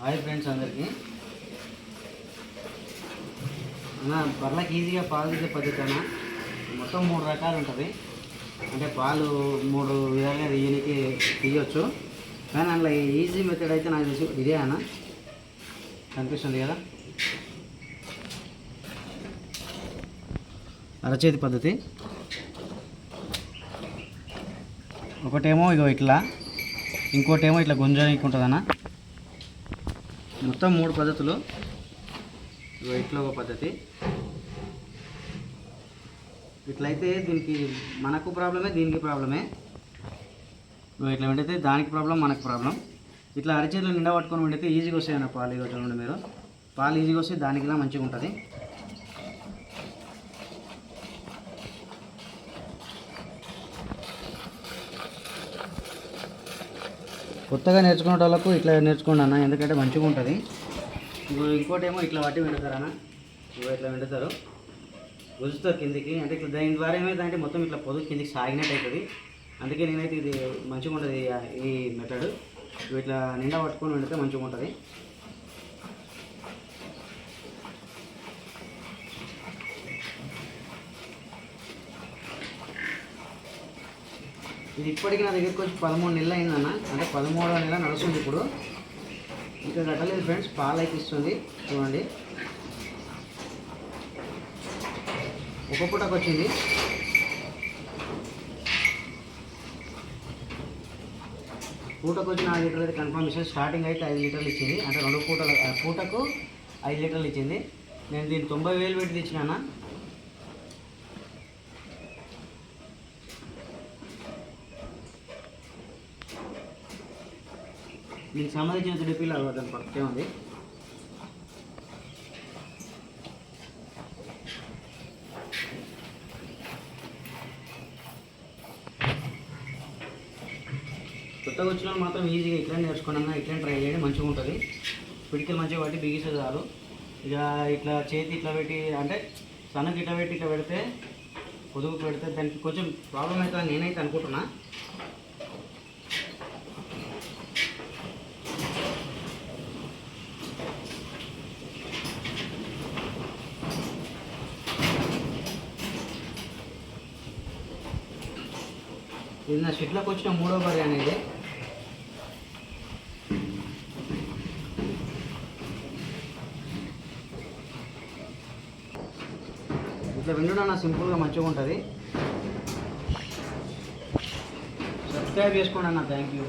Hi friends అందరికీ. అన్న బర్రెలకు ఈజీగా పాలు తీసే పద్ధతి అన్న. మొత్తం మూడు రకాలు ఉంటుంది. అంటే పాలు మూడు విధాలుగా తీయనికి తీయొచ్చు. కానీ అందులో ఈజీ మెథడ్ అయితే నాకు తెలిసి ఇదే అన్న. కనిపిస్తుంది కదా? అరచేతి పద్ధతి. ఒకటేమో ఇగో ఇట్లా ఇంకోటేమో ఇట్లా గుంజడానికి ఉంటుందన్న. మొత్తం మూడు పద్ధతులు. వైట్లో ఒక పద్ధతి. ఇట్లయితే దీనికి మనకు ప్రాబ్లమే దీనికి ప్రాబ్లమే. ఇగో ఇట్లా వండితే దానికి ప్రాబ్లం మనకు ప్రాబ్లం. ఇట్లా అరిచేతులు నిండా పట్టుకొని వండితే ఈజీగా వస్తాయి అన్న పాలు ఇగో మీరు. పాలు ఈజీగా వస్తే దానికిలా మంచిగా ఉంటుంది కొత్తగా నేర్చుకునే వాళ్ళకు ఇట్లా నేర్చుకోండి అన్న ఎందుకంటే మంచిగా ఉంటుంది. ఇంకోటి ఏమో ఇట్లా పట్టి వెండుతారు అన్న. ఇగో ఇట్లా వెండుతారు. గుంజుతారు కిందికి. అంటే ఇట్లా దాని ద్వారా ఏమైందంటే మొత్తం ఇట్లా పొదుగు కిందికి సాగినట్టు అవుతుంది అందుకే నేనైతే ఇది మంచిగా ఉంటుంది ఈ మెథడ్ ఇట్లా నిండా పట్టుకొని వెండితే మంచిగా ఉంటుంది. ఇది ఇప్పటికి నా దగ్గరికి వచ్చి పదమూడు నెలలు అయిందన్న. అంటే పదమూడో నెల నడుస్తుంది ఇప్పుడు. ఇంకా కట్టలేదు ఫ్రెండ్స్ పాలైపిస్తుంది ఇస్తుంది. చూడండి. ఒక పూటకు వచ్చింది. పూటకు వచ్చి నాలుగు లీటర్లు అయితే కన్ఫర్మ్ స్టార్టింగ్ అయితే ఐదు లీటర్లు ఇచ్చింది. అంటే రెండు పూటలు పూటకు ఐదు లీటర్లు ఇచ్చింది. నేను దీన్ని తొంభై వేలు పెట్టి తెచ్చినానా? దీనికి సంబంధించిన తుడిపిల్ దాని పక్కనే ఉంది కొత్తగా వచ్చిన మాత్రం ఈజీగా ఇట్లా నేర్చుకోండి ఇట్లా ట్రై చేయండి మంచిగా ఉంటుంది. పిడికలు మంచిగా పట్టి బిగిస్తే చాలు. ఇక ఇట్లా చేతి ఇట్లా పెట్టి అంటే సన్నకి ఇట్లా పెట్టి ఇట్లా పెడితే పొదుగు పెడితే దానికి కొంచెం ప్రాబ్లం అవుతుందని నేనైతే అనుకుంటున్నా. ఇది నా షెట్లోకి వచ్చిన మూడో బర్రె అనేది. ఇట్లా వినడం నా సింపుల్గా మంచిగా ఉంటుంది. సబ్స్క్రైబ్ చేసుకోండి అన్న థ్యాంక్ యూ